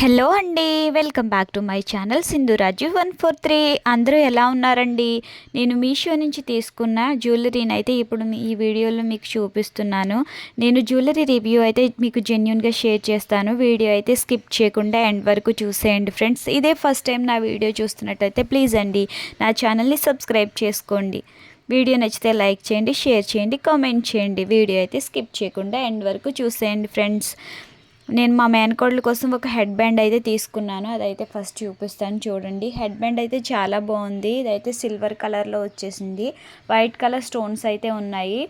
Hello అండి welcome back to my channel Sindhuraju one four three. అందరూ ఎలా ఉన్నారండి? నేను మీషో నుంచి తీసుకున్న జ్యువెలరీని అయితే ఇప్పుడు ఈ వీడియోలో మీకు చూపిస్తున్నాను. నేను జ్యువెలరీ రివ్యూ అయితే మీకు జెన్యున్గా షేర్ చేస్తాను. వీడియో అయితే స్కిప్ చేయకుండా ఎండ్ వరకు చూసేయండి ఫ్రెండ్స్. ఇదే ఫస్ట్ టైం నా వీడియో చూస్తున్నట్టయితే ప్లీజ్ అండి నా ఛానల్ని సబ్స్క్రైబ్ చేసుకోండి. వీడియో నచ్చితే లైక్ చేయండి షేర్ చేయండి కామెంట్ చేయండి. వీడియో అయితే స్కిప్ చేయకుండా ఎండ్ వరకు చూసేయండి ఫ్రెండ్స్. నేను మా మేనకోడల కోసం ఒక హెడ్ బ్యాండ్ అయితే తీసుకున్నాను. అదైతే ఫస్ట్ చూపిస్తాను చూడండి. హెడ్ బ్యాండ్ అయితే చాలా బాగుంది. ఇదైతే సిల్వర్ కలర్లో వచ్చేసింది. వైట్ కలర్ స్టోన్స్ అయితే ఉన్నాయి.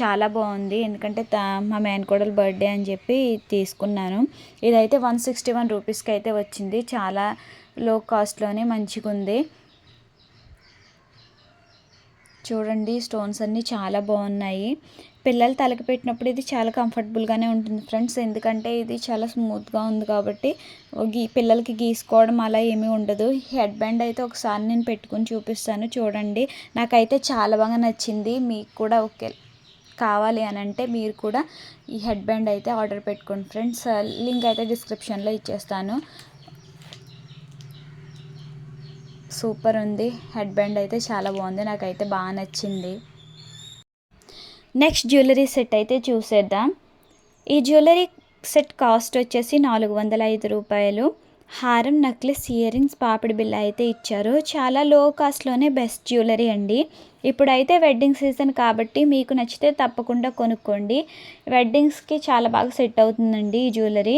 చాలా బాగుంది. ఎందుకంటే తా మా మేనకోడల బర్త్డే అని చెప్పి తీసుకున్నాను. ఇదైతే వన్ సిక్స్టీ వన్ రూపీస్కి అయితే వచ్చింది. చాలా లో కాస్ట్లోనే మంచిగా ఉంది. చూడండి స్టోన్స్ అన్నీ చాలా బాగున్నాయి. పిల్లలు తలకి పెట్టినప్పుడు ఇది చాలా కంఫర్టబుల్గానే ఉంటుంది ఫ్రెండ్స్ ఎందుకంటే ఇది చాలా స్మూత్గా ఉంది కాబట్టి గీ పిల్లలకి గీసుకోవడం అలా ఏమీ ఉండదు. హెడ్ బ్యాండ్ అయితే ఒకసారి నేను పెట్టుకుని చూపిస్తాను చూడండి. నాకైతే చాలా బాగా నచ్చింది. మీకు కూడా ఓకే కావాలి అని అంటే మీరు కూడా ఈ హెడ్ బ్యాండ్ అయితే ఆర్డర్ పెట్టుకోండి ఫ్రెండ్స్ లింక్ అయితే డిస్క్రిప్షన్లో ఇచ్చేస్తాను. సూపర్ ఉంది. హెడ్ బ్యాండ్ అయితే చాలా బాగుంది. నాకైతే బాగా నచ్చింది. నెక్స్ట్ జ్యువెలరీ సెట్ అయితే చూసేద్దాం. ఈ జ్యువెలరీ సెట్ కాస్ట్ వచ్చేసి నాలుగు వందల ఐదు రూపాయలు. హారం నెక్లెస్ ఇయర్ రింగ్స్ పాపిడి బిల్ల అయితే ఇచ్చారు. చాలా లో కాస్ట్లోనే బెస్ట్ జ్యువెలరీ అండి. ఇప్పుడైతే వెడ్డింగ్ సీజన్ కాబట్టి మీకు నచ్చితే తప్పకుండా కొనుక్కోండి. వెడ్డింగ్స్కి చాలా బాగా సెట్ అవుతుందండి ఈ జ్యువెలరీ.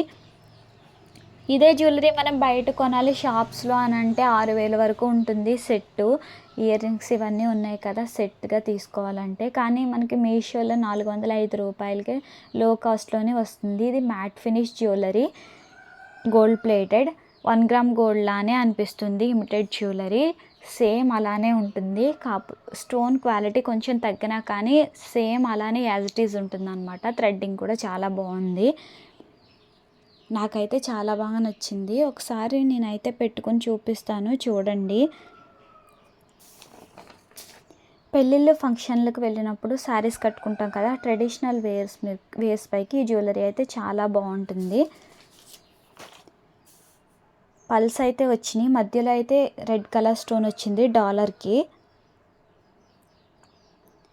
ఇదే జ్యువెలరీ మనం బయట కొనాలి షాప్స్లో అని అంటే ఆరు వేల వరకు ఉంటుంది సెట్టు. ఇయర్ రింగ్స్ ఇవన్నీ ఉన్నాయి కదా సెట్గా తీసుకోవాలంటే. కానీ మనకి మీషోలో నాలుగు వందల ఐదు రూపాయలకి లో కాస్ట్లోనే వస్తుంది. ఇది matte finish jewellery gold plated one gram gold లానే అనిపిస్తుంది ఇమిటెడ్ జ్యువెలరీ. సేమ్ అలానే ఉంటుంది. కాపు స్టోన్ క్వాలిటీ కొంచెం తగ్గినా కానీ సేమ్ అలానే యాజ్ ఇట్ ఈజ్ ఉంటుంది అనమాట థ్రెడ్డింగ్ కూడా చాలా బాగుంది. నాకైతే చాలా బాగా నచ్చింది. ఒకసారి నేనైతే పెట్టుకొని చూపిస్తాను చూడండి. పెళ్ళిళ్ళు ఫంక్షన్లకు వెళ్ళినప్పుడు శారీస్ కట్టుకుంటాం కదా ట్రెడిషనల్ వేర్స్ వేర్స్ పైకి ఈ జ్యువెలరీ అయితే చాలా బాగుంటుంది. పల్స్ అయితే వచ్చినాయి. మధ్యలో అయితే రెడ్ కలర్ స్టోన్ వచ్చింది డాలర్కి.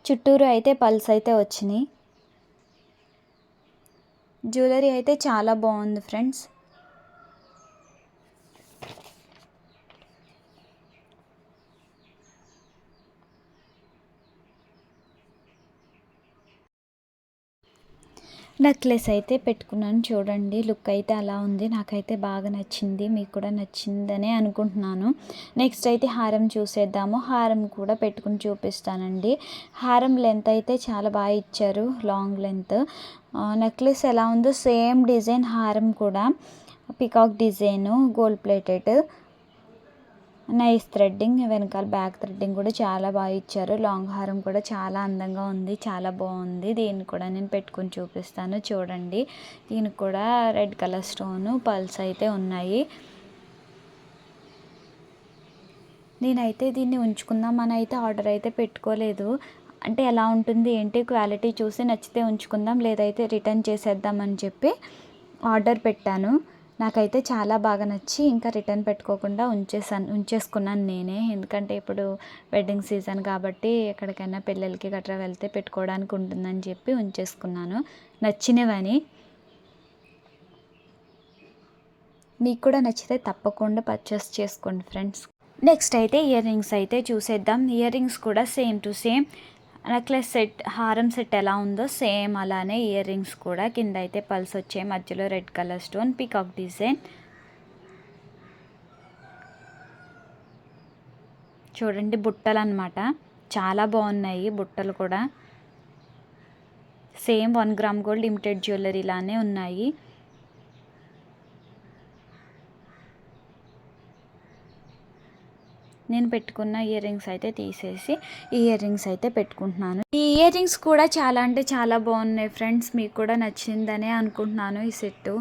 చుట్టూరు అయితే పల్స్ అయితే వచ్చినాయి. జ్యువెలరీ అయితే చాలా బాగుంది ఫ్రెండ్స్. నెక్లెస్ అయితే పెట్టుకున్నాను. చూడండి లుక్ అయితే అలా ఉంది. నాకైతే బాగా నచ్చింది. మీకు కూడా నచ్చిందనే అనుకుంటున్నాను. నెక్స్ట్ అయితే హారం చూసేద్దాము. హారం కూడా పెట్టుకుని చూపిస్తానండి. హారం లెంత్ అయితే చాలా బాగా ఇచ్చారు. Long length. నెక్లెస్ ఎలా ఉందో సేమ్ డిజైన్ హారం కూడా. Peacock design gold plated. Nice threading వెనకాల బ్యాక్ థ్రెడ్డింగ్ కూడా చాలా బాగా ఇచ్చారు. లాంగ్ హారం కూడా చాలా అందంగా ఉంది చాలా బాగుంది. దీన్ని కూడా నేను పెట్టుకుని చూపిస్తాను చూడండి. దీనికి కూడా రెడ్ కలర్ స్టోను పల్స్ అయితే ఉన్నాయి. నేనైతే దీన్ని ఉంచుకుందామని అయితే ఆర్డర్ అయితే పెట్టుకోలేదు. అంటే ఎలా ఉంటుంది ఏంటి క్వాలిటీ చూసి నచ్చితే ఉంచుకుందాం లేదైతే రిటర్న్ చేసేద్దామని చెప్పి ఆర్డర్ పెట్టాను. నాకైతే చాలా బాగా నచ్చి ఇంకా రిటర్న్ పెట్టుకోకుండా ఉంచేసాను ఉంచేసుకున్నాను నేనే. ఎందుకంటే ఇప్పుడు వెడ్డింగ్ సీజన్ కాబట్టి ఎక్కడికైనా పిల్లలకి గట్రా వెళ్తే పెట్టుకోవడానికి ఉంటుందని చెప్పి ఉంచేసుకున్నాను. నచ్చినవని. మీకు కూడా నచ్చితే తప్పకుండా పర్చేస్ చేసుకోండి ఫ్రెండ్స్ నెక్స్ట్ అయితే ఇయర్ రింగ్స్ అయితే చూసేద్దాం. ఇయర్ రింగ్స్ కూడా same to same necklace set హారం సెట్ ఎలా ఉందో సేమ్ అలానే ఇయర్ రింగ్స్ కూడా. కింద అయితే పల్స్ వచ్చాయి మధ్యలో red colour stone peacock design. చూడండి బుట్టలు అనమాట చాలా బాగున్నాయి బుట్టలు కూడా. Same one gram gold limited jewellery లానే ఉన్నాయి. నేను పెట్టుకున్న ఇయర్ రింగ్స్ అయితే తీసేసి ఈ ఇయర్ రింగ్స్ అయితే పెట్టుకుంటున్నాను. ఈ ఇయర్ రింగ్స్ కూడా చాలా అంటే చాలా బాగున్నాయి ఫ్రెండ్స్ మీకు కూడా నచ్చిందనే అనుకుంటున్నాను ఈ సెట్టు.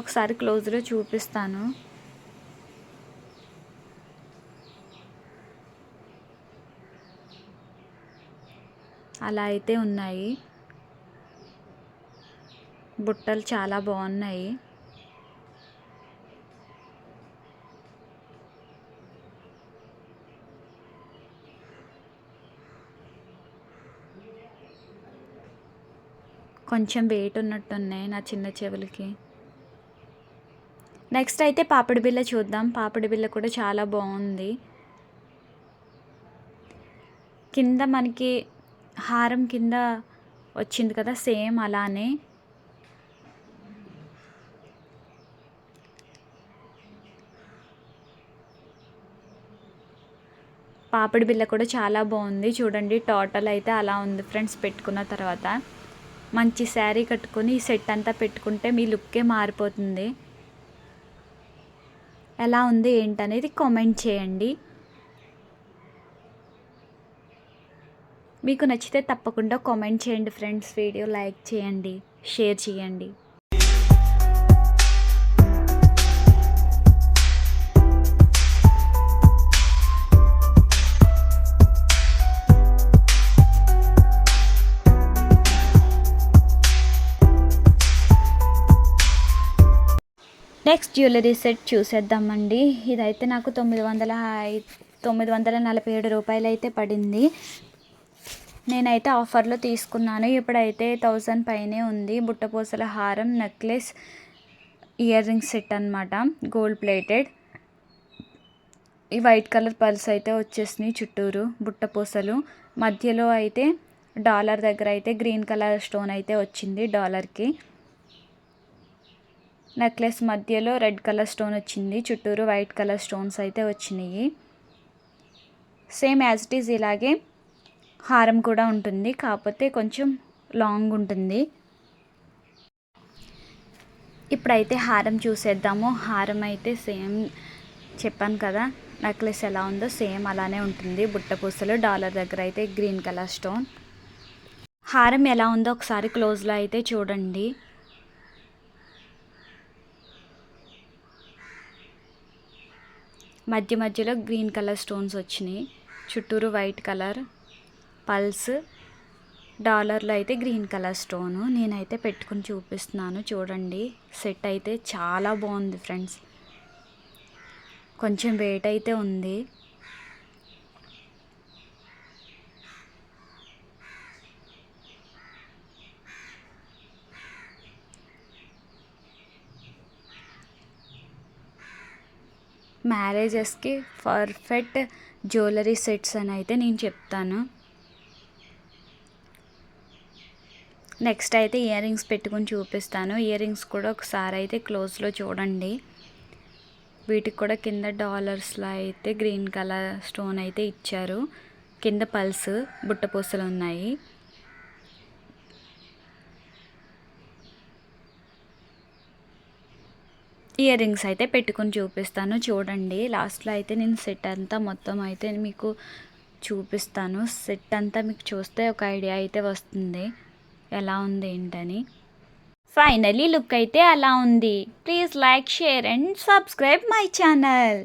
ఒకసారి క్లోజ్లో చూపిస్తాను. అలా అయితే ఉన్నాయి. బుట్టలు చాలా బాగున్నాయి. కొంచెం వెయిట్ ఉన్నట్టున్నాయి నా చిన్న చెవులకి. నెక్స్ట్ అయితే పాపిడి బిల్ల చూద్దాం. పాపిడి బిల్ల కూడా చాలా బాగుంది. కింద మనకి హారం కింద వచ్చింది కదా సేమ్ అలానే. పాపిడి బిళ్ళ కూడా చాలా బాగుంది. చూడండి టోటల్ అయితే అలా ఉంది ఫ్రెండ్స్ పెట్టుకున్న తర్వాత. మంచి శారీ కట్టుకొని ఈ సెట్ అంతా పెట్టుకుంటే మీ లుక్కే మారిపోతుంది. ఎలా ఉంది ఏంటనేది కామెంట్ చేయండి. మీకు నచ్చితే తప్పకుండా కామెంట్ చేయండి ఫ్రెండ్స్ వీడియో లైక్ చేయండి షేర్ చేయండి. నెక్స్ట్ జ్యువెలరీ సెట్ చూసేద్దామండి. ఇదైతే నాకు తొమ్మిది వందల ఐ- తొమ్మిది వందల నలభై ఏడు రూపాయలు అయితే పడింది. నేనైతే ఆఫర్లో తీసుకున్నాను. ఇప్పుడైతే థౌజండ్ పైనే ఉంది. బుట్టపూసల హారం నెక్లెస్ ఇయర్ రింగ్ సెట్ అనమాట గోల్డ్ ప్లేటెడ్ ఈ వైట్ కలర్ పర్స్ అయితే వచ్చేసినాయి చుట్టూరు బుట్టపూసలు మధ్యలో అయితే డాలర్ దగ్గర అయితే గ్రీన్ కలర్ స్టోన్ అయితే వచ్చింది డాలర్కి. నెక్లెస్ మధ్యలో రెడ్ కలర్ స్టోన్ వచ్చింది. చుట్టూరు వైట్ కలర్ స్టోన్స్ అయితే వచ్చినాయి. సేమ్ యాజ్ ఇట్ ఈజ్ ఇలాగే హారం కూడా ఉంటుంది. కాకపోతే కొంచెం లాంగ్ ఉంటుంది. ఇప్పుడైతే హారం చూసేద్దాము. హారం అయితే సేమ్ చెప్పాను కదా నెక్లెస్ ఎలా ఉందో సేమ్ అలానే ఉంటుంది. బుట్టపూసలు డాలర్ దగ్గర అయితే గ్రీన్ కలర్ స్టోన్. హారం ఎలా ఉందో ఒకసారి క్లోజ్లో అయితే చూడండి. మధ్య మధ్యలో గ్రీన్ కలర్ స్టోన్స్ వచ్చినాయి. చుట్టూరు వైట్ కలర్ పల్స్. డాలర్లో అయితే గ్రీన్ కలర్ స్టోను. నేనైతే పెట్టుకుని చూపిస్తున్నాను. చూడండి సెట్ అయితే చాలా బాగుంది ఫ్రెండ్స్. కొంచెం వెయిట్ అయితే ఉంది. మ్యారేజెస్కి పర్ఫెక్ట్ జ్యువెలరీ సెట్స్ అని అయితే నేను చెప్తాను. నెక్స్ట్ అయితే ఇయర్ రింగ్స్ పెట్టుకుని చూపిస్తాను. ఇయర్ రింగ్స్ కూడా ఒకసారి అయితే క్లోజ్లో చూడండి. వీటికి కూడా కింద డాలర్స్లో అయితే గ్రీన్ కలర్ స్టోన్ అయితే ఇచ్చారు. కింద పల్స్ బుట్టపూసలు ఉన్నాయి. ఇయర్ రింగ్స్ అయితే పెట్టుకుని చూపిస్తాను. చూడండి లాస్ట్లో అయితే నేను సెట్ అంతా మొత్తం అయితే మీకు చూపిస్తాను. సెట్ అంతా మీకు చూస్తే ఒక ఐడియా అయితే వస్తుంది. ఎలా ఉంది ఏంటని. ఫైనలీ లుక్ అయితే అలా ఉంది. Please like share and subscribe my channel